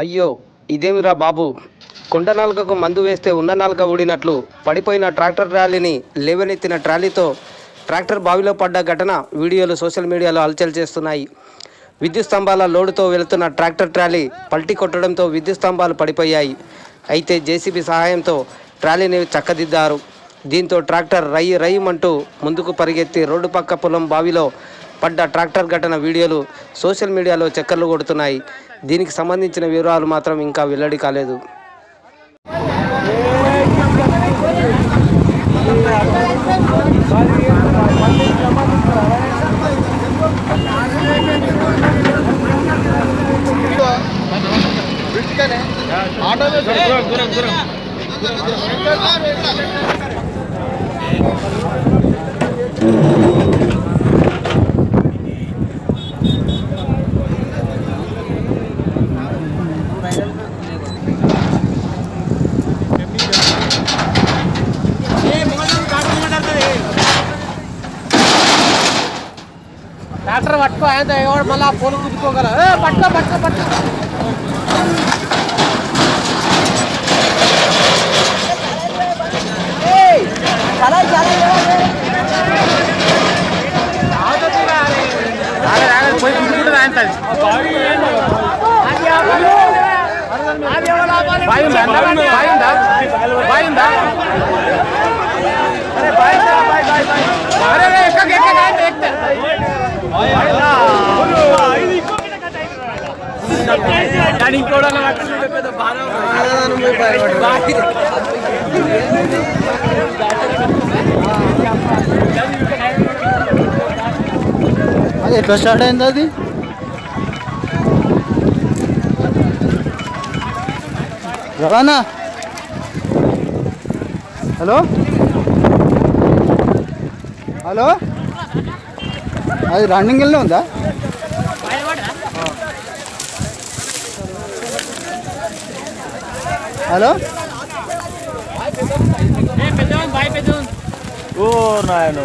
అయ్యో ఇదేమిరా బాబు? కొండ నాలుకకు మందు వేస్తే ఉన్న నాలుక ఊడినట్లు పడిపోయిన ట్రాక్టర్ ట్రాలీని లేవనెత్తిన ట్రాలీతో ట్రాక్టర్ బావిలో పడ్డ ఘటన వీడియోలు సోషల్ మీడియాలో హల్చల్ చేస్తున్నాయి. విద్యుత్ స్తంభాల లోడుతో వెళుతున్న ట్రాక్టర్ ట్రాలీ పల్టీ కొట్టడంతో విద్యుత్ స్తంభాలు పడిపోయాయి. అయితే జేసీబీ సహాయంతో ట్రాలీని చక్కదిద్దారు. దీంతో ట్రాక్టర్ రై రయ్యమంటూ ముందుకు పరిగెత్తి రోడ్డు పక్క పొలం బావిలో పడ్డ ట్రాక్టర్ ఘటన వీడియోలు సోషల్ మీడియాలో చక్కర్లు కొడుతున్నాయి. దీనికి సంబంధించిన వివరాలు మాత్రం ఇంకా వెల్లడి కాలేదు. ట్రాక్టర్ పట్టుకో ఆయన ఎవడు మళ్ళీ ఫోన్ కుదుకోగల పట్టుకో పట్టుకో పట్టుకో. అది ఎట్లా స్టార్ట్ అయింది అది? రవాణా? హలో? హలో? అది రన్నింగ్ వెళ్ళి ఉందా? হ্যালো ও নারায়ণ